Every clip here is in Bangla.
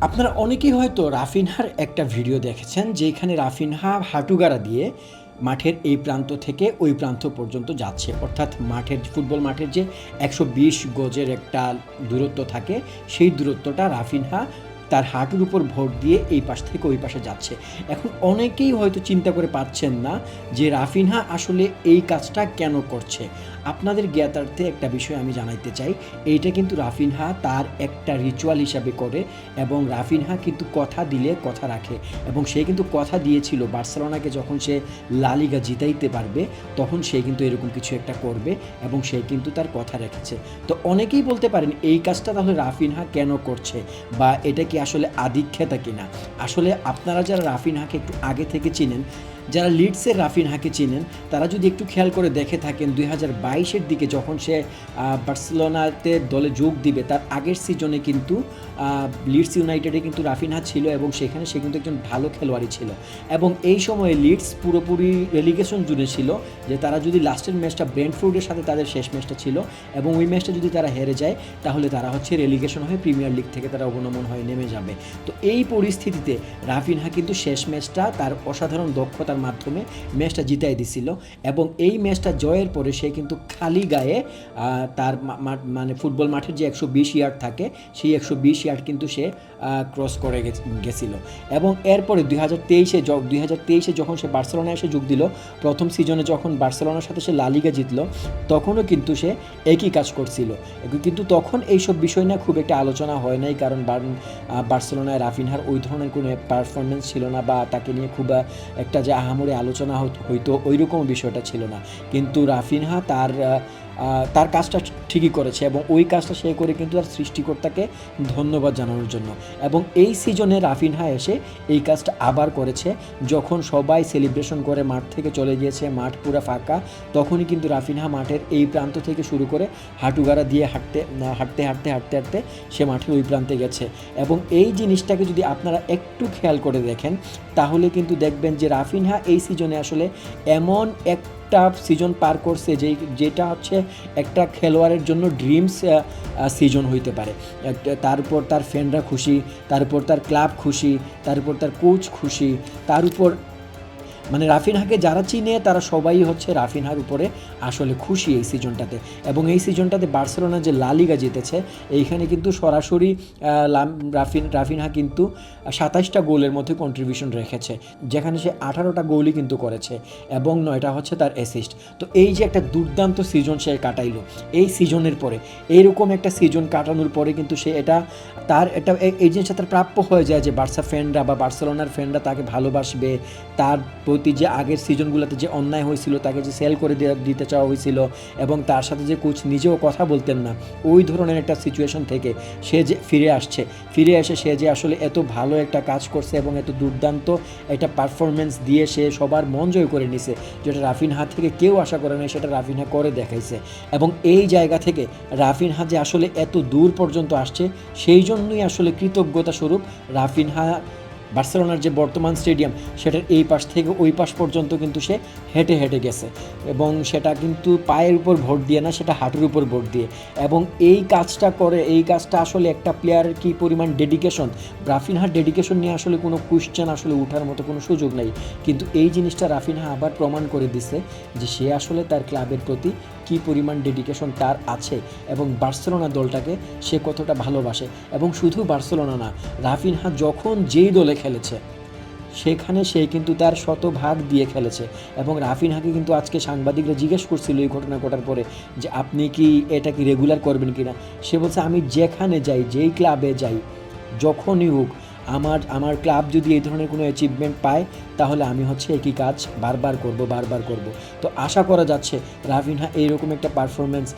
আপনারা অনেকেই হয়তো রাফিনহার একটা ভিডিও দেখেছেন যেখানে রাফিনহা হাঁটুগাড়া দিয়ে মাঠের এই প্রান্ত থেকে ওই প্রান্ত পর্যন্ত যাচ্ছে। অর্থাৎ মাঠের, ফুটবল মাঠের যে একশো বিশ গজের একটা দূরত্ব থাকে, সেই দূরত্বটা রাফিনহা তার হাঁটুর উপর ভর দিয়ে এই পাশ থেকে ওই পাশে যাচ্ছে। এখন অনেকেই হয়তো চিন্তা করে পাচ্ছেন না যে রাফিনহা আসলে এই কাজটা কেন করছে। আপনাদের জ্ঞাতার্থে একটা বিষয় আমি জানাইতে চাই, এইটা কিন্তু রাফিনহা তার একটা রিচুয়াল হিসাবে করে এবং রাফিনহা কিন্তু কথা দিলে কথা রাখে এবং সে কিন্তু কথা দিয়েছিল। বার্সেলোনাকে যখন সে লালিগা জিতাইতে পারবে, তখন সে কিন্তু এরকম কিছু একটা করবে এবং সে কিন্তু তার কথা রেখেছে। তো অনেকেই বলতে পারেন, এই কাজটা তাহলে রাফিনহা কেন করছে বা এটা কি আসলে আদিক্ষেতা কিনা। আসলে আপনারা যারা রাফিনাকে একটু আগে থেকে চিনেন যারা লিডসের রাফিনহাকে চিনেন, তারা যদি একটু খেয়াল করে দেখে থাকেন দুই হাজার বাইশের দিকে যখন সে বার্সেলোনাতে দলে যোগ দিবে, তার আগের সিজনে কিন্তু লিডস ইউনাইটেডে কিন্তু রাফিনহা ছিল এবং সেখানে সে কিন্তু একজন ভালো খেলোয়াড়ই ছিল। এবং এই সময়ে লিডস পুরোপুরি রেলিগেশন জুড়ে ছিল, যে তারা যদি লাস্টের ম্যাচটা ব্রেন্টফোর্ডের সাথে তাদের শেষ ম্যাচটা ছিল এবং ওই ম্যাচটা যদি তারা হেরে যায়, তাহলে তারা হচ্ছে রেলিগেশন হয়ে প্রিমিয়ার লিগ থেকে তারা অবনমন হয়ে নেমে যাবে। তো এই পরিস্থিতিতে রাফিনহা কিন্তু শেষ ম্যাচটা তার অসাধারণ দক্ষতার মাধ্যমে ম্যাচটা জিতাই দিছিল। এবং এই ম্যাচটা জয়ের পরে সে কিন্তু খালি গায়ে তার মানে ফুটবল মাঠের যে একশো বিশ ইয়ার্ড থাকে, সেই একশো বিশ ইয়ার্ড কিন্তু সে ক্রস করে গেছিল। এবং এরপরে দুই হাজার তেইশে দুই হাজার তেইশে যখন সে বার্সেলোনা এসে যোগ দিল, প্রথম সিজনে যখন বার্সেলোনার সাথে সে লালিগা জিতলো, তখনও কিন্তু সে একই কাজ করছিল। কিন্তু তখন এইসব বিষয় নিয়ে খুব একটা আলোচনা হয় নাই, কারণ বার্সেলোনায় রাফিনহার ওই ধরনের কোনো পারফরমেন্স ছিল না বা তাকে নিয়ে খুব একটা যে আহামরি আলোচনা হইতো ওই রকম বিষয়টা ছিল না। কিন্তু রাফিনহা তার তার কাজটা ঠিকই করেছে এবং ওই কাজটা সে করে কিন্তু তার সৃষ্টিকর্তাকে ধন্যবাদ জানানোর জন্য। এবং এই সিজনে রাফিনহা এসে এই কাজটা আবার করেছে। যখন সবাই সেলিব্রেশন করে, মাঠ থেকে চলে গিয়েছে, মাঠ পুরো ফাঁকা, তখনই কিন্তু রাফিনহা মাঠের এই প্রান্ত থেকে শুরু করে হাঁটুগাড়া দিয়ে হাঁটতে হাঁটতে হাঁটতে হাঁটতে হাঁটতে সে মাঠের ওই প্রান্তে গেছে। এবং এই জিনিসটাকে যদি আপনারা একটু খেয়াল করে দেখেন, তাহলে কিন্তু দেখবেন যে রাফিনহা এই সিজনে আসলে এমন একটা সিজন পার করছে যেই, যেটা হচ্ছে একটা খেলোয়াড়ের জন্য ড্রিমস সিজন হইতে পারে। তারপর তার ফ্রেন্ডরা খুশি, তারপর তার ক্লাব খুশি, তারপর তার কোচ খুশি, তার উপর মানে রাফিনহাকে যারা চিনে, তারা সবাই হচ্ছে রাফিনহার উপরে আসলে খুশি এই সিজনটাতে। এবং এই সিজনটাতে বার্সেলোনা যে লালিগা জিতেছে, এইখানে কিন্তু সরাসরি রাফিন রাফিনহা কিন্তু সাতাইশটা গোলের মধ্যে কন্ট্রিবিউশন রেখেছে, যেখানে সে আঠারোটা গোলই কিন্তু করেছে এবং নয়টা হচ্ছে তার অ্যাসিস্ট তো এই যে একটা দুর্দান্ত সিজন সে কাটাইলো, এই সিজনের পরে, এইরকম একটা সিজন কাটানোর পরে কিন্তু সে এটা তার এই- এই জিনিসটা তার প্রাপ্য হয়ে যায় যে বার্সা ফ্যানরা বা বার্সেলোনার ফ্যানরা তাকে ভালোবাসবে, তার প্রতি যে আগের সিজনগুলোতে যে অন্যায় হয়েছিল, তাকে যে সেল করে দিতে চাওয়া হয়েছিল এবং তার সাথে যে কোচ নিজেও কথা বলতেন না, ওই ধরনের একটা সিচুয়েশন থেকে সে যে ফিরে আসছে। ফিরে এসে সে যে আসলে এত ভালো একটা কাজ করছে এবং এত দুর্দান্ত একটা পারফরমেন্স দিয়ে সে সবার মন জয় করে নিছে, যেটা রাফিনহা থেকে কেউ আশা করে নাই, সেটা রাফিনহা করে দেখাইছে। এবং এই জায়গা থেকে রাফিনহা যে আসলে এত দূর পর্যন্ত আসছে, সেই জন্যই আসলে কৃতজ্ঞতা স্বরূপ রাফিনহা বার্সেলোনার যে বর্তমান স্টেডিয়াম, সেটার এই পাশ থেকে ওই পাশ পর্যন্ত কিন্তু সে হেঁটে হেঁটে গেছে। এবং সেটা কিন্তু পায়ের উপর ভোট দিয়ে না, সেটা হাঁটুর উপর ভোট দিয়ে। এবং এই কাজটা করে, এই কাজটা আসলে একটা প্লেয়ারের কী পরিমাণ ডেডিকেশন রাফিনহার ডেডিকেশন নিয়ে আসলে কোনো কোশ্চেন আসলে ওঠার মতো কোনো সুযোগ নেই। কিন্তু এই জিনিসটা রাফিনহা আবার প্রমাণ করে দিছে যে সে আসলে তার ক্লাবের প্রতি কী পরিমাণ ডেডিকেশন তার আছে এবং বার্সেলোনা দলটাকে সে কতটা ভালোবাসে এবং শুধু বার্সেলোনা না, রাফিনহা যখন যেই দলে খেলেছে, সেখানে সে কিন্তু তার শতভাগ দিয়ে খেলেছে এবং রাফিনহাকে কিন্তু আজকে সাংবাদিকরা জিজ্ঞেস করছিল এই ঘটনা ঘটার পরে যে আপনি কি এটা কি রেগুলার করবেন কিনা? সে বলছে, আমি যেখানে যাই, যেই ক্লাবে যাই, যখনই হোক আমার আমার ক্লাব যদি এই ধরনের কোনো অ্যাচিভমেন্ট পায়, তাহলে আমি হচ্ছে একই কাজ বারবার করব বারবার করব। তো আশা করা যাচ্ছে রাফিনহা এইরকম একটা পারফরমেন্স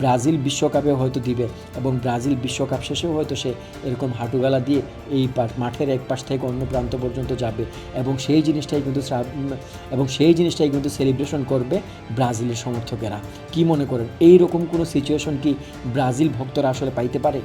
ব্রাজিল বিশ্বকাপে হয়তো দিবে এবং ব্রাজিল বিশ্বকাপ শেষেও হয়তো সে এরকম হাঁটুগালা দিয়ে এই মাঠের এক পাশ থেকে অন্য প্রান্ত পর্যন্ত যাবে এবং সেই জিনিসটাই কিন্তু এবং সেই জিনিসটাই কিন্তু সেলিব্রেশন করবে ব্রাজিলের সমর্থকেরা। কি মনে করেন? এই রকম কোনো সিচুয়েশন কি ব্রাজিল ভক্তরা আসলে পাইতে পারে?